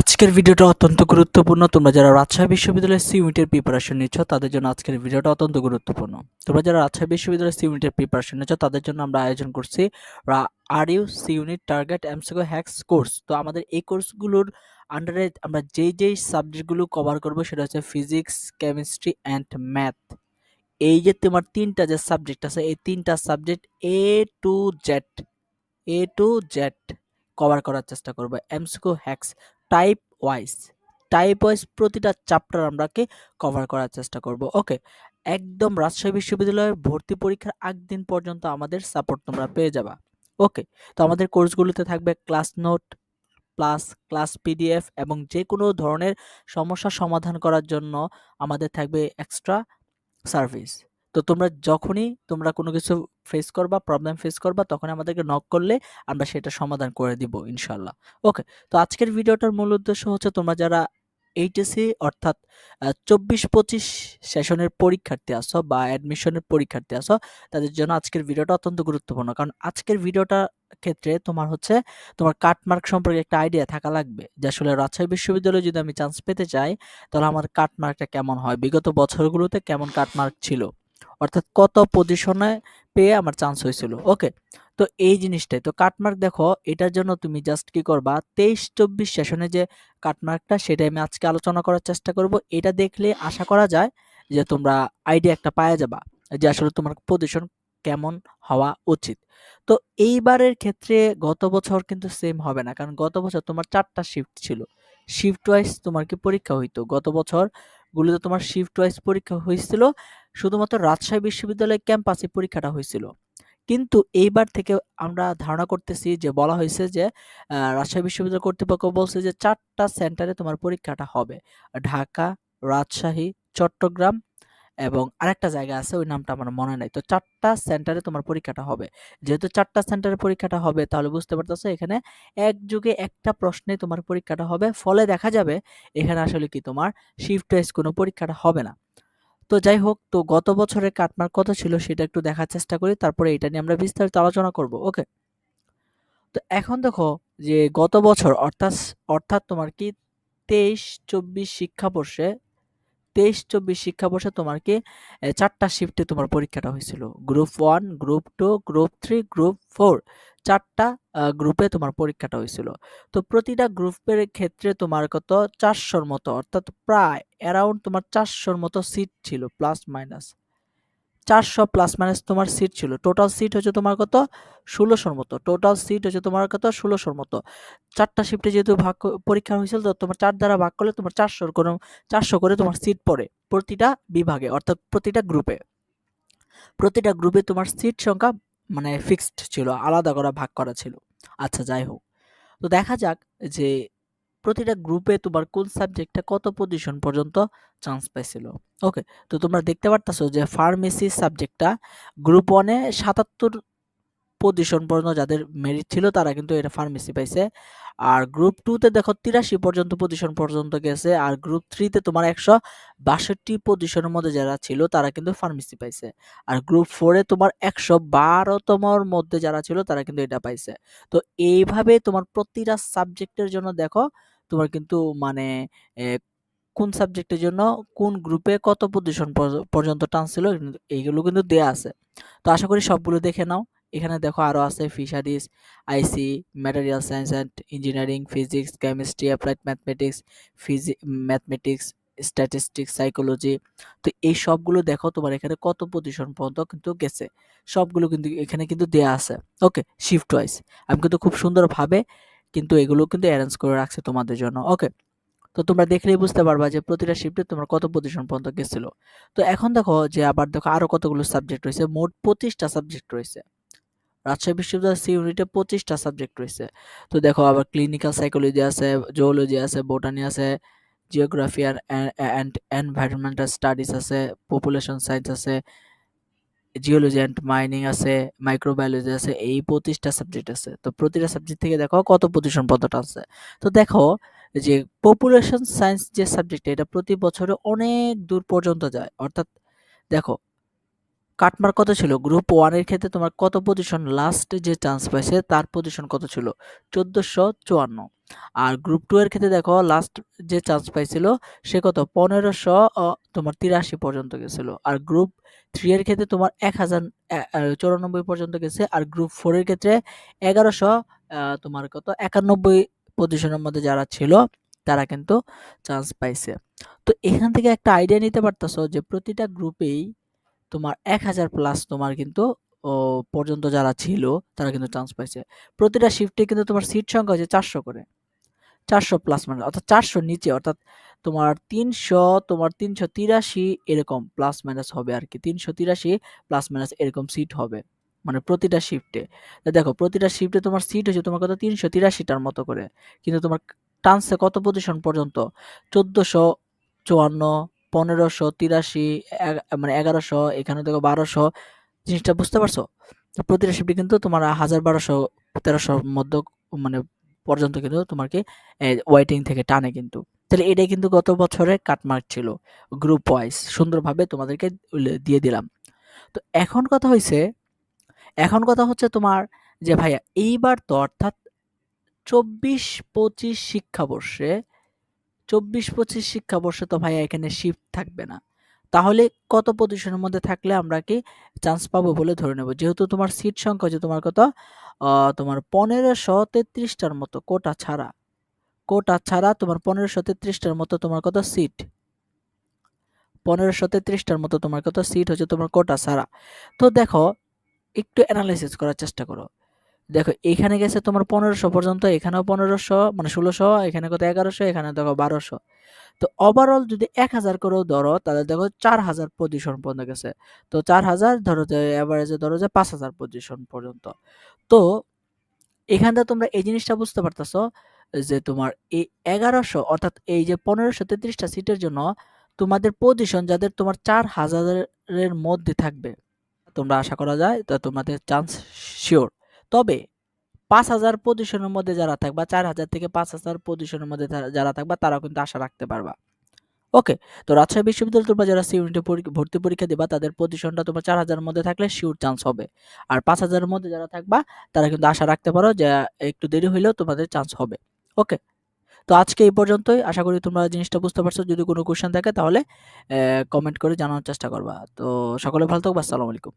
আজকের ভিডিওটা অত্যন্ত গুরুত্বপূর্ণ। তোমরা যারা রাজশাহী বিশ্ববিদ্যালয়ের সি ইউনিটের প্রিপারেশন নিচ্ছ, তাদের জন্য আজকের ভিডিওটা অত্যন্ত গুরুত্বপূর্ণ। তোমরা যারা রাজশাহী বিশ্ববিদ্যালয়ের সি ইউনিটের প্রিপারেশন নিচ্ছ, তাদের জন্য আমরা আয়োজন করছি আর U C unit target MCQ hacks course তো আমাদের এই কোর্সগুলোর আন্ডারে আমরা যেই যেই সাবজেক্টগুলো কভার করব, সেটা হচ্ছে ফিজিক্স কেমিস্ট্রি অ্যান্ড ম্যাথ এই যে তোমার তিনটা যে সাবজেক্ট আছে, এই তিনটা subject A to Z A to Z cover করার চেষ্টা করব। MCQ hacks type wise type wise প্রতিটা চ্যাপ্টার আমরাকে কভার করার চেষ্টা করব। ওকে একদম রাজশাহী বিশ্ববিদ্যালয়ের ভর্তি পরীক্ষার আগ দিন পর্যন্ত আমাদের সাপোর্ট তোমরা পেয়ে যাবা। ওকে তো আমাদের কোর্সগুলোতে থাকবে class note plus class PDF এবং যে কোনো ধরনের সমস্যা সমাধান করার জন্য আমাদের থাকবে এক্সট্রা সার্ভিস তো তোমরা যখনই তোমরা কোনো কিছু ফেস করবা প্রবলেম ফেস করবা তখন আমাদেরকে নক করলে আমরা সেটা সমাধান করে দিব ইনশাল্লাহ। ওকে তো আজকের ভিডিওটার মূল উদ্দেশ্য হচ্ছে তোমরা যারা এইচএসসি অর্থাৎ চব্বিশ পঁচিশ সেশনের পরীক্ষার্থী আসো বা অ্যাডমিশনের পরীক্ষার্থী আসো তাদের জন্য আজকের ভিডিওটা অত্যন্ত গুরুত্বপূর্ণ। কারণ আজকের ভিডিওটা ক্ষেত্রে তোমার হচ্ছে, তোমার কাটমার্ক সম্পর্কে একটা আইডিয়া থাকা লাগবে যে আসলে রাজশাহী বিশ্ববিদ্যালয়ে যদি আমি চান্স পেতে চাই, তাহলে আমার কাটমার্কটা কেমন হয়? বিগত বছরগুলোতে কেমন কাটমার্ক ছিল? অর্থাৎ কত পজিশনে পেয়ে আমার চান্স হয়েছিল ওকে তো এই জিনিসটাই, তো কাটমার্ক দেখো, এটার জন্য তুমি জাস্ট কি করবা? তেইশ চব্বিশ সেশনে যে কাটমার্কটা সেটা আমি আজকে আলোচনা করার চেষ্টা করব। এটা দেখলে আশা করা যায় যে তোমরা আইডিয়া একটা পাওয়া যাবা যে আসলে তোমার পজিশন কেমন হওয়া উচিত। তো এইবারের ক্ষেত্রে গত বছর কিন্তু সেম হবে না, কারণ গত বছর তোমার চারটা শিফট ছিল। শিফট ওয়াইজ তোমার কি পরীক্ষা হইতো? গত বছর গুলোতে তোমার শিফট ওয়াইজ পরীক্ষা হয়েছিল, শুধুমাত্র রাজশাহী বিশ্ববিদ্যালয় ক্যাম্পাসে পরীক্ষাটা হয়েছিল। কিন্তু এইবার থেকে আমরা ধারণা করতেছি যে, বলা হয়েছে যে রাজশাহী বিশ্ববিদ্যালয় কর্তৃপক্ষ বলছে যে, চারটা সেন্টারে তোমার পরীক্ষাটা হবে। ঢাকা, রাজশাহী, চট্টগ্রাম এবং আরেকটা জায়গা আছে, ওই নামটা আমার মনে নাই। তো চারটা সেন্টারে তোমার পরীক্ষাটা হবে। যেহেতু চারটা সেন্টারে পরীক্ষাটা হবে, তাহলে বুঝতে পারতেছো, এখানে এক যুগে একটা প্রশ্নে তোমার পরীক্ষাটা হবে। ফলে দেখা যাবে, এখানে আসলে কি তোমার শিফট ওয়াইজ কোনো পরীক্ষাটা হবে না। তো যাই হোক, তো গত বছরের কাটমার্ক কত ছিল সেটা একটু দেখার চেষ্টা করি, তারপরে এটা নিয়ে আমরা বিস্তারিত আলোচনা করব। ওকে? তো এখন দেখো যে গত বছর, অর্থাৎ অর্থাৎ তোমার কি তেইশ, চব্বিশ শিক্ষাবর্ষে তেইশ চব্বিশ শিক্ষাবর্ষে তোমার কি চারটা শিফটে তোমার পরীক্ষাটা হয়েছিল। Group one group two group three group four চারটা গ্রুপে তোমার পরীক্ষাটা হয়েছিল। তো প্রতিটা গ্রুপের ক্ষেত্রে তোমার কত? চারশোর মতো, অর্থাৎ প্রায় অ্যারাউন্ড তোমার চারশোর মতো সিট ছিল প্লাস মাইনাস চারশো প্লাস মাইনাস তোমার সিট ছিল। টোটাল সিট হচ্ছে তোমার কত? ষোলোশোর মতো। টোটাল সিট হচ্ছে তোমার কত? ষোলোশোর মতো। চারটা শিফটে যেহেতু ভাগ পরীক্ষা হয়েছিল, তো তোমার চার দ্বারা ভাগ করলে তোমার চারশোর কোনো, চারশো করে তোমার সিট পড়ে প্রতিটা বিভাগে, অর্থাৎ প্রতিটা গ্রুপে প্রতিটা গ্রুপে তোমার সিট সংখ্যা মানে ফিক্সড ছিল, আলাদা করা ভাগ করা ছিল। আচ্ছা যাই হোক। তো দেখা যাক যে প্রতিটা গ্রুপে তোমার কোন সাবজেক্টে কত পজিশন পর্যন্ত চান্স পাইছিল? ওকে তো তোমরা দেখতে পারতেছো যে ফার্মেসি সাবজেক্টটা গ্রুপ ওয়ানে সাতাত্তর পজিশন পর্যন্ত যাদের মেরিট ছিল তারা কিন্তু এটা ফার্মেসি পাইছে। আর গ্রুপ টুতে দেখো তিরাশি পর্যন্ত পজিশন পর্যন্ত গেছে আর গ্রুপ থ্রিতে তোমার একশো বাষট্টি পজিশনের মধ্যে যারা ছিল তারা কিন্তু ফার্মেসি পাইছে। আর গ্রুপ ফোরে তোমার একশো বারোতমর মধ্যে যারা ছিল তারা কিন্তু এটা পাইছে। তো এইভাবে তোমার প্রতিটা সাবজেক্টের জন্য দেখো তোমার কিন্তু মানে কোন সাবজেক্টের জন্য কোন গ্রুপে কত পজিশন পর্যন্ত টান ছিল এইগুলো কিন্তু দেয়া আছে। তো আশা করি সবগুলো দেখে নাও। এখানে দেখো আরও আছে fisheries IC material science and engineering physics chemistry applied mathematics Fiji mathematics statistics psychology তো এই সবগুলো দেখো তোমার এখানে কত পজিশন পর্যন্ত কিন্তু গেছে। সবগুলো কিন্তু এখানে কিন্তু দেয়া আছে। ওকে শিফট ওয়াইজ আমি কিন্তু খুব সুন্দরভাবে কিন্তু এগুলো কিন্তু অ্যারেঞ্জ করে রাখছে তোমাদের জন্য। ওকে তো তোমরা দেখলেই বুঝতে পারবা যে প্রতিটা শিফটে তোমার কত পজিশন পর্যন্ত গেছিল। তো এখন দেখো যে আবার দেখো আরও কতগুলো সাবজেক্ট রয়েছে, মোট পঁচিশটা সাবজেক্ট রয়েছে। রাজশাহী বিশ্ববিদ্যালয় সি ইউনিটে পঁচিশটা সাবজেক্ট রয়েছে। তো দেখো আবার ক্লিনিক্যাল সাইকোলজি আছে জুওলজি আছে বোটানি আছে জিওগ্রাফি অ্যান্ড এনভায়রনমেন্টাল স্টাডিজ আছে পপুলেশন সায়েন্স আছে জিওলজি অ্যান্ড মাইনিং আছে, মাইক্রোবায়োলজি আছে, এই পঁচিশটা সাবজেক্ট আছে। তো প্রতিটা সাবজেক্ট থেকে দেখো কত পজিশন পদটা আছে। তো দেখো যে পপুলেশন সায়েন্স যে সাবজেক্ট এটা প্রতি বছরে অনেক দূর পর্যন্ত যায়। অর্থাৎ দেখো কাটমার্ক কত ছিল? গ্রুপ ওয়ানের ক্ষেত্রে তোমার কত পজিশন লাস্ট যে চান্স পাইছে, তার পজিশন কত ছিল? চোদ্দোশো চুয়ান্ন। আর গ্রুপ টু এর ক্ষেত্রে দেখো লাস্ট যে চান্স পাইছিল, সে কত? পনেরোশো তোমার তিরাশি পর্যন্ত গেছিল। আর গ্রুপ থ্রি এর ক্ষেত্রে তোমার এক হাজার চৌরানব্বই পর্যন্ত গেছে। আর গ্রুপ ফোর এর ক্ষেত্রে এগারোশো তোমার কত? একানব্বই পজিশনের মধ্যে যারা ছিল, তারা কিন্তু চান্স পাইছে। তো এখান থেকে একটা আইডিয়া নিতে পারতেছো যে প্রতিটা গ্রুপেই তোমার এক হাজার প্লাস তোমার কিন্তু পর্যন্ত যারা ছিল, তারা কিন্তু চান্স পাইছে। প্রতিটা শিফটে কিন্তু তোমার সিট সংখ্যা হচ্ছে চারশো করে। চারশো প্লাস মানে অর্থাৎ চারশো নিচে, অর্থাৎ তোমার তিনশো তোমার তিনশো তিরাশি এরকম প্লাস মাইনাস হবে আর কি তিনশো তিরাশি প্লাস মাইনাস এরকম সিট হবে মানে প্রতিটা শিফটে দেখো, প্রতিটা শিফটে তোমার সিট হচ্ছে তোমার কত? তিনশো তিরাশিটার মতো করে। কিন্তু তোমার টান্সে কত পজিশন পর্যন্ত? চোদ্দোশো চুয়ান্ন পনেরোশো, তিরাশি মানে এগারোশো, এখানে দেখো বারোশো, জিনিসটা বুঝতে পারছ? প্রতিটা শিফটে কিন্তু তোমার হাজার বারোশো তেরোশোর মধ্যে মানে পর্যন্ত কিন্তু তোমাকে ওয়েটিং থেকে টানে কিন্তু। তাহলে এটাই কিন্তু গত বছরে কাটমার্ক ছিল গ্রুপ ওয়াইজ সুন্দরভাবে তোমাদেরকে দিয়ে দিলাম। তো এখন কথা হয়েছে এখন কথা হচ্ছে তোমার যে ভাইয়া, এইবার তো অর্থাৎ চব্বিশ পঁচিশ শিক্ষাবর্ষে চব্বিশ পঁচিশ শিক্ষাবর্ষে তো ভাইয়া এখানে শিফট থাকবে না। তাহলে কত পজিশনের মধ্যে থাকলে আমরা কি চান্স পাবো বলে ধরে নেব? যেহেতু তোমার সিট সংখ্যা হচ্ছে তোমার কত? তোমার পনেরোশো তেত্রিশটার মতো কোটা ছাড়া। কোটা ছাড়া তোমার পনেরোশো তেত্রিশটার মতো তোমার কত? সিট পনেরোশো তেত্রিশটার মতো তোমার কত? সিট হচ্ছে তোমার কোটা ছাড়া। তো দেখো, একটু অ্যানালাইসিস করার চেষ্টা করো। দেখো, এখানে গেছে তোমার পনেরোশো পর্যন্ত, এখানেও পনেরোশো মানে ষোলোশো, এখানে কত এগারোশো, এখানে দেখো বারোশো। তো ওভারঅল যদি এক হাজার করেও ধরো, তাহলে দেখো চার হাজার পজিশন পর্যন্ত গেছে। তো চার হাজার ধরো যে অ্যাভারেজে ধরো যে পাঁচ হাজার পজিশন পর্যন্ত। তো এখানটা তোমরা এই জিনিসটা বুঝতে পারতেছো যে তোমার এই এগারোশো, অর্থাৎ এই যে পনেরোশো তেত্রিশটা সিটের জন্য তোমাদের পজিশন যাদের তোমার চার হাজারের মধ্যে থাকবে, তোমরা আশা করা যায় তা তোমাদের চান্স শিওর তবে পাঁচ হাজার পজিশনের মধ্যে যারা থাকবা, চার হাজার থেকে পাঁচ হাজার পজিশনের মধ্যে যারা থাকবা, তারাও কিন্তু আশা রাখতে পারবা। ওকে, তো রাজশাহী বিশ্ববিদ্যালয় তোমরা যারা সি ইউনিটে ভর্তি পরীক্ষা দিবা, তাদের পজিশনটা তোমার চার হাজারের মধ্যে থাকলে শিওর চান্স হবে। আর পাঁচ হাজারের মধ্যে যারা থাকবা, তারা কিন্তু আশা রাখতে পারো যে একটু দেরি হইলেও তোমাদের চান্স হবে। ওকে, তো আজকে এই পর্যন্তই। আশা করি তোমরা জিনিসটা বুঝতে পারছ। যদি কোনো কোয়েশ্চেন থাকে তাহলে কমেন্ট করে জানানোর চেষ্টা করবা। তো সকলে ভালো থাকবা। আসসালামু আলাইকুম।